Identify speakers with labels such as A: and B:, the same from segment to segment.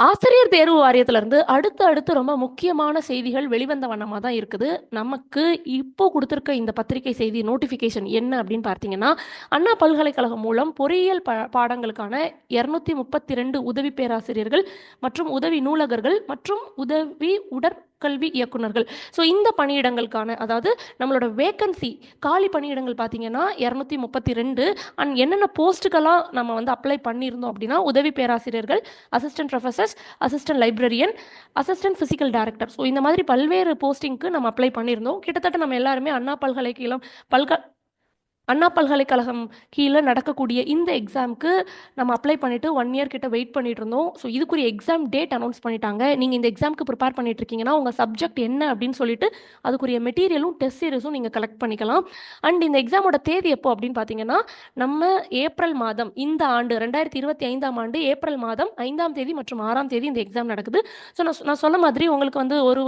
A: ஆசிரியர் தேர்வு வாரியத்திலிருந்து அடுத்து அடுத்து ரொம்ப முக்கியமான செய்திகள் வெளிவந்த வண்ணமாக தான் இருக்குது. நமக்கு இப்போ கொடுத்துருக்க இந்த பத்திரிகை செய்தி நோட்டிஃபிகேஷன் என்ன அப்படின்னு பார்த்தீங்கன்னா, அண்ணா பல்கலைக்கழகம் மூலம் பொறியியல் ப பாடங்களுக்கான 232 உதவி பேராசிரியர்கள் மற்றும் உதவி நூலகர்கள் மற்றும் உதவி உடற் கல்வி இயக்குனர்கள். ஸோ இந்த பணியிடங்களுக்கான அதாவது நம்மளோட வேக்கன்சி காலி பணியிடங்கள் பார்த்தீங்கன்னா 232 அண்ட் என்னென்ன போஸ்ட்டுக்கெல்லாம் நம்ம வந்து அப்ளை பண்ணியிருந்தோம் அப்படின்னா, உதவி பேராசிரியர்கள், assistant professors assistant librarian, assistant physical director. So இந்த மாதிரி பல்வேறு போஸ்டிங்க்கு நம்ம அப்ளை பண்ணியிருந்தோம். கிட்டத்தட்ட நம்ம எல்லாருமே அண்ணா பல்கலைக்கழகம் பல்க அண்ணா பல்கலைக்கழகம் கீழே நடக்கக்கூடிய இந்த எக்ஸாம்க்கு நம்ம அப்ளை பண்ணிட்டு ஒன் இயர் கிட்ட வெயிட் பண்ணிட்டு இருந்தோம். ஸோ இதுக்குரிய எக்ஸாம் டேட் அனௌன்ஸ் பண்ணிட்டாங்க. நீங்க இந்த எக்ஸாம்க்கு ப்ரிப்பேர் பண்ணிட்டு இருக்கீங்கன்னா, உங்க சப்ஜெக்ட் என்ன அப்படின்னு சொல்லிட்டு அதுக்குரிய மெட்டீரியலும், டெஸ்ட் சீரிஸும் நீங்க கலெக்ட் பண்ணிக்கலாம். அண்ட் இந்த எக்ஸாமோட தேதி எப்போ அப்படின்னு பார்த்தீங்கன்னா, நம்ம ஏப்ரல் மாதம் இந்த ஆண்டு 2025ஆம் ஆண்டு ஏப்ரல் மாதம் ஐந்தாம் தேதி மற்றும் ஆறாம் தேதி இந்த எக்ஸாம் நடக்குது. ஸோ நான் நான் சொன்ன மாதிரி உங்களுக்கு வந்து ஒரு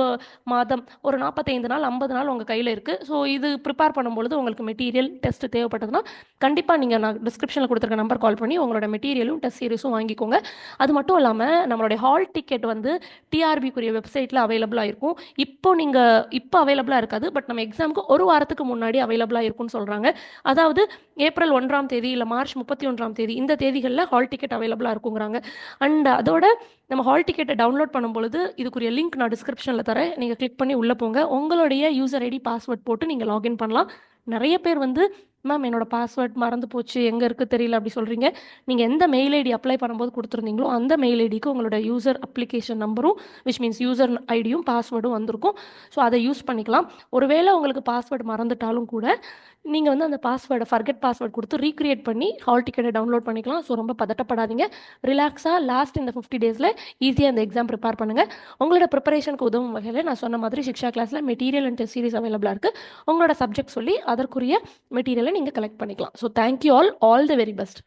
A: மாதம் ஒரு 45 நாள், 50 நாள் உங்க கையில இருக்கு. ஸோ இது ப்ரிப்பேர் பண்ணும்பொழுது உங்களுக்கு மெட்டீரியல், தேவைப்பட்டதுன்னா, கண்டிப்பாக நீங்கள் நான் டிஸ்கிரிப்ஷனில் கொடுத்துருக்க நம்பர் கால் பண்ணி உங்களோட மெட்டீரியலும், டெஸ்ட் சீரிஸும் வாங்கிக்கோங்க. அது மட்டும் இல்லாமல் நம்மளுடைய ஹால் டிக்கெட் வந்து டிஆர்பிக்குரிய வெப்சைட்டில் அவைலபிளாக இருக்கும். இப்போ நீங்கள் இப்போ அவைலபிளாக இருக்காது. பட் நம்ம எக்ஸாமுக்கு ஒரு வாரத்துக்கு முன்னாடி அவைலபிளாக இருக்கும்னு சொல்கிறாங்க அதாவது ஏப்ரல் ஒன்றாம் தேதி இல்லை மார்ச் 31ஆம் தேதி இந்த தேதிகளில் ஹால் டிக்கெட் அவைலபிளாக இருக்குங்கிறாங்க. அண்ட் அதோட நம்ம ஹால் டிக்கெட்டை டவுன்லோட் பண்ணும்பொழுது இதுக்குரிய லிங்க் நான் டிஸ்கிரிப்ஷனில் தரேன். நீங்கள் கிளிக் பண்ணி உள்ளே போங்க. உங்களுடைய யூசர் ஐடி, பாஸ்வேர்ட் போட்டு நீங்கள் லாகின் பண்ணலாம். நிறைய பேர் வந்து மேம் என்னோட பாஸ்வேர்ட் மறந்து போச்சு. எங்கே இருக்குது தெரியல அப்படி சொல்கிறீங்க நீங்கள் எந்த மெயில் ஐடி அப்ளை பண்ணும்போது கொடுத்துருந்தீங்களோ அந்த மெயில் ஐடிக்கு உங்களோட யூசர் அப்ளிகேஷன் நம்பரும், விச் மீன்ஸ் யூசர் ஐடியும், பாஸ்வேர்டும் வந்திருக்கும். ஸோ அதை யூஸ் பண்ணிக்கலாம். ஒருவேளை உங்களுக்கு பாஸ்வேர்டு மறந்துட்டாலும் கூட, நீங்கள் வந்து அந்த பாஸ்வேர்டை ஃபர்கெட் பாஸ்வேர்ட் கொடுத்து ரீக்ரியேட் பண்ணி ஹால் டிக்கெட்டை டவுன்லோட் பண்ணிக்கலாம். ஸோ ரொம்ப பதட்டப்படாதீங்க. ரிலாக்ஸாக லாஸ்ட் இந்த ஃபிஃப்டி டேஸில் ஈஸியாக இந்த எக்ஸாம் ப்ரிப்பேர் பண்ணுங்கள் உங்களோட ப்ரிப்பரேஷனுக்கு உதவும் வகையில் நான் சொன்ன மாதிரி சிக்ஷா கிளாஸில் மெட்டீரியல் அண்ட் டெஸ்ட் சீரிஸ் அவைலபிளாக இருக்குது உங்களோட சப்ஜெக்ட் சொல்லி அதற்குரிய மெட்டீரியலை நீங்க கலெக்ட் பண்ணிக்கலாம். So thank you all. All the very best.